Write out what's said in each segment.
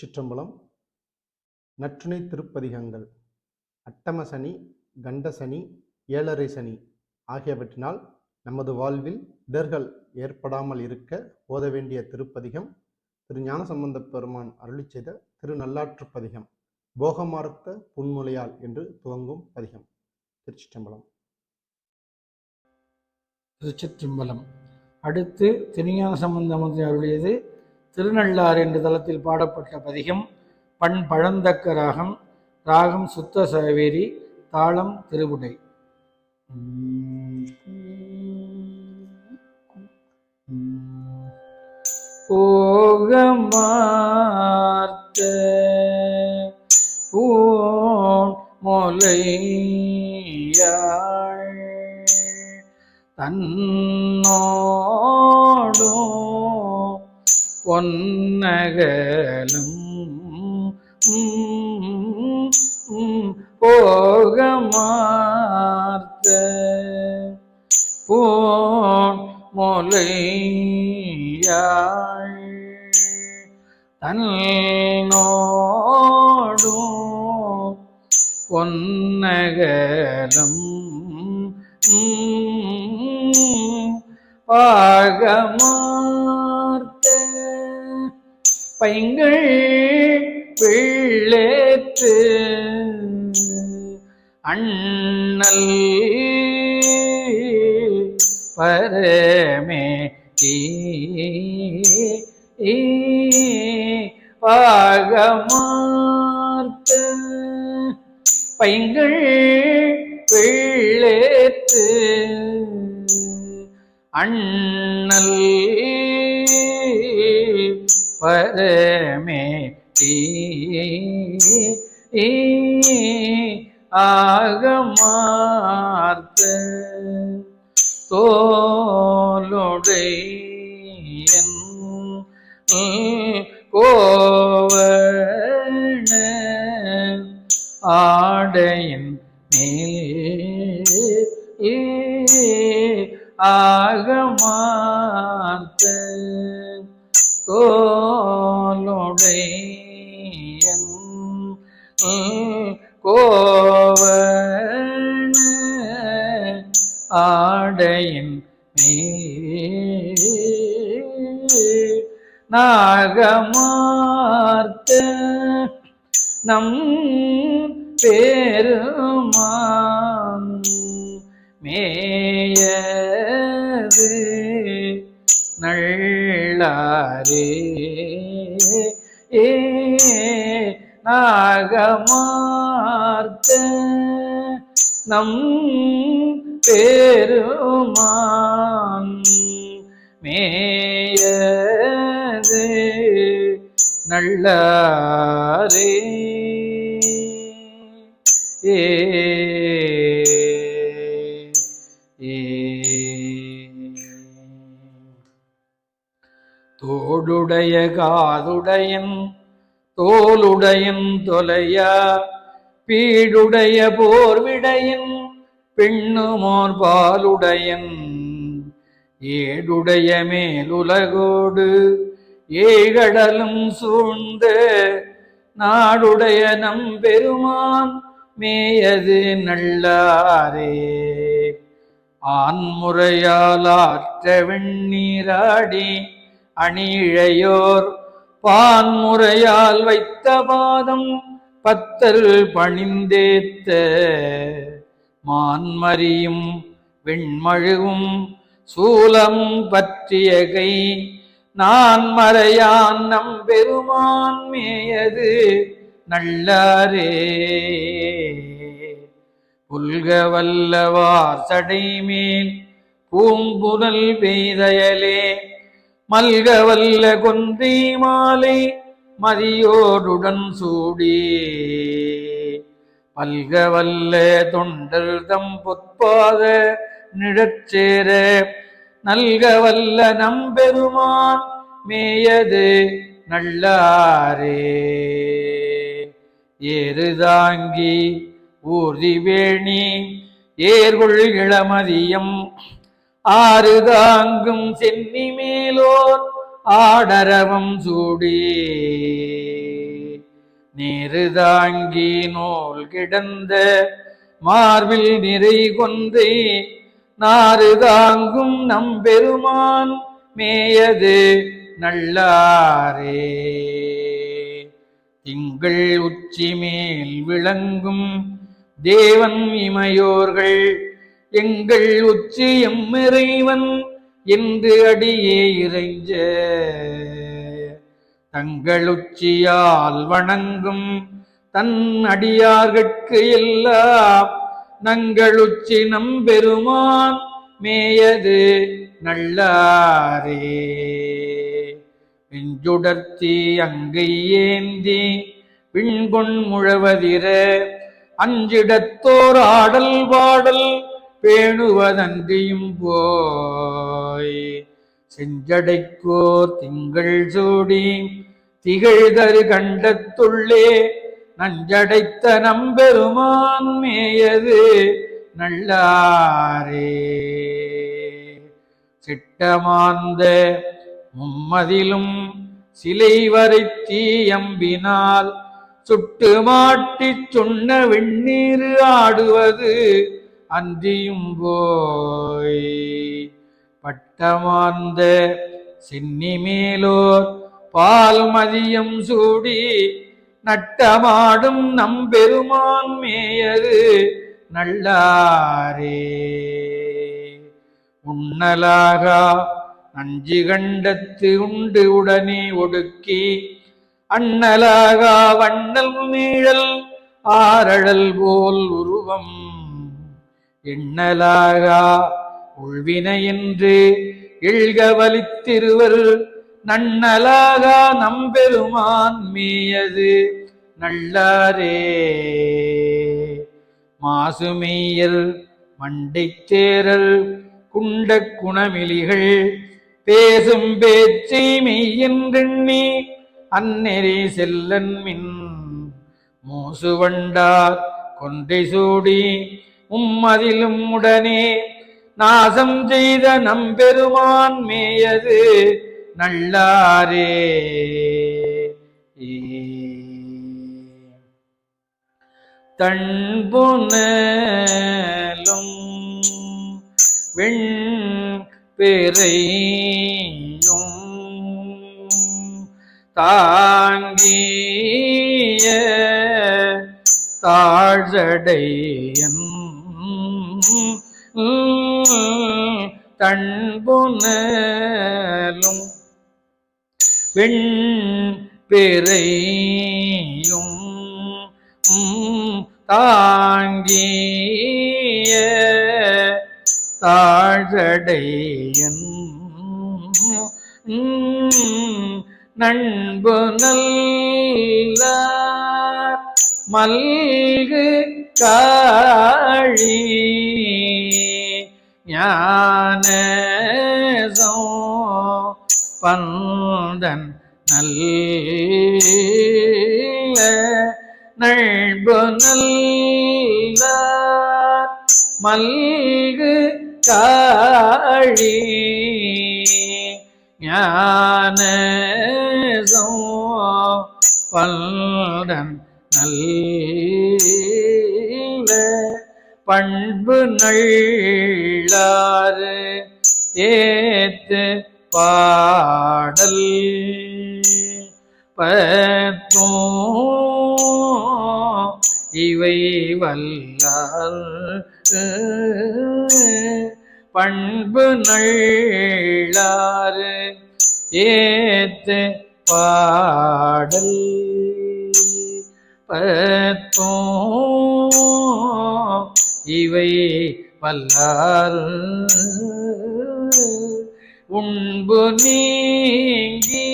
திருச்சிற்றம்பலம் நற்றுணை திருப்பதிகங்கள் அட்டம சனி கண்ட சனி ஏழரை சனி ஆகியவற்றினால் நமது வாழ்வில் இடர்கள் ஏற்படாமல் இருக்க ஓத வேண்டிய திருப்பதிகம் திரு ஞானசம்பந்த பெருமான் அருளி செய்த திருநல்லாற்றுப் பதிகம் போகமார்த்த புன்மொழியால் என்று துவங்கும் பதிகம். திருச்சிற்றம்பலம். திருச்சிற்றம்பலம். அடுத்து திருஞான சம்பந்தம் அருளியது திருநள்ளாறு என்ற தளத்தில் பாடப்பட்ட பதிகம் பண் பழந்தக்க ராகம் ராகம் சுத்த சவேரி தாளம் திருவுடை. போகமார்த்த பூன் மொலையாள் தன்னோடும் பொன்னகலும். போகமார்த்த போன் மொலையாள் தன்னோடும் பொன்னகலம். பாகமா பைங்கள் பிள்ளேற்று அண்ணல் பரமே பாகமார்த்த பைங்கள் பிள்ளேற்று அண்ணல் பரமே ஆகமார்த்த தோலுடையன் கோவண ஆடையின் மேல் ஆகமார்த்த தோலுடையன் நாகமார்த்த நம் பெருமான் மேயது நள்ளாரே ஏ நாகமார்த்த நம் பெருமான் மேயது நல்லாரே. ஏ. ஏ. தோடுடைய காதுடையன் தோலுடையன் தொலையா? பீடுடைய போர்விடையன் பெண்ணுமோர் பாலுடையன். ஏடுடைய மேலுலகோடு ஏகடலும் சூழ்ந்த நாடுடைய நம் பெருமான் மேயது நல்லாரே. ஆண்முறையால் ஆற்ற வெண்ணீராடி அணிழையோர் பான்முறையால் வைத்த பாதம் பத்தல் பணிந்தேத்த மான்மரியும் வெண்மழுவும் சூலமும் பற்றிய கை நான் மறையான் நம் பெருமான் மேயது நல்லாரே. புல்க வல்லவார் சடைமேல் பூம்புனல் பெய்தயலே. மல்க வல்ல கொன்றை மாலை மதியோடுடன் சூடி. பல்க வல்ல தொண்டர் தம் பொற்பாத நிழச்சேர நல்க வல்ல நம்பெருமான் மேயது நல்லாரே. ஏறுதாங்கி ஊர்தி வேணி ஏர்கொள் இளமதியம். ஆறு தாங்கும் சென்னி மேலோர் ஆடரவம் சூடி. நீரு தாங்கி நூல் கிடந்த மார்பில் நிறை கொன்றை நாறு தாங்கும் நம்பெருமான் மேயது நல்லாரே. திங்கள் உச்சி மேல் விளங்கும் தேவன் இமையோர்கள் எங்கள் உச்சி எம்மிறைவன் என்று அடியே இறைஞ்ச. தங்கள் உச்சியால் வணங்கும் தன் அடியார்கட்கு எல்லாம் நங்களுச்சி நம்பெருமான் மேயது நல்லாரே. வெஞ்சுடர்த்தி அங்கை ஏந்தி விண்கொண் முழவதிர அஞ்சிடத்தோர் ஆடல் பாடல் பேணுவதன்றியும் போய். செஞ்சடைக்கோர் திங்கள் சூடி திகழ்தரு கண்டத்துள்ளே நஞ்சடைத்த நம்பெருமான் மேயது நல்லாரே. சிட்டமாந்த மும்மதிலும் சிலை வரை தீயம்பினால் சுட்டு மாட்டிச் சொன்ன வெண்ணீர் ஆடுவது அன்றியும் போய். பட்டமார்ந்த சென்னி மேலோர் பால் மதியம் சூடி நட்டமாடும் நம்பெருமான் மேயது நல்லாரே. உண்ணலாகா நஞ்சு கண்டத்து உண்டு உடனே ஒடுக்கி அண்ணலாகா வண்ணல் நீழல் ஆரழல் போல் உருவம். எண்ணலாகா உள்வினை என்று இழ்க வலித்திருவர் நன்னலாக நம்பெருமான் மீயது. நல்லாரே. மாசுமெய்யர் மண்டைத் தேரல் குண்ட குணமிழிகள் பேசும் பேச்சை மெய்யென்றெண்ணி அந்நெறி செல்லன் மின். மூசுவண்டார் கொன்றை சூடி உம்மதிலும் உடனே நாசம் செய்த நம்பெருமான் மேயது. நல்லாரே. தன்புனலும் வெண் பெறையும் தாங்கிய தாழ்சடையன். தன்புனலும் வெண் பெறையும் தாங்கிய தாழடையன் நண்பு நல்ல மல்கு காழி ஞான பந்தன் நல்ல நண்பு நல்ல மல்கு காழி ஞான பல்டன் நல்ல பண்பு நள்ளாறு ஏத்து பாடல் பத்தோ இவை வல்லால் பண்பு நள்ளாறு ஏத்து பாடல் பத்தோ இவை வல்லால் உண்பு நீங்கி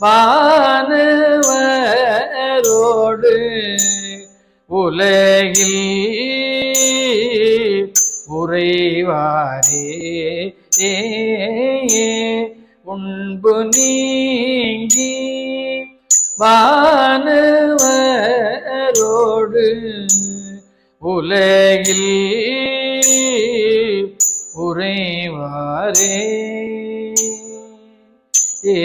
வானவரோடு உலகில் உறைவாரே. உண்பு நீங்கி வானவரோடு உலகில் உறைவாரே ஏ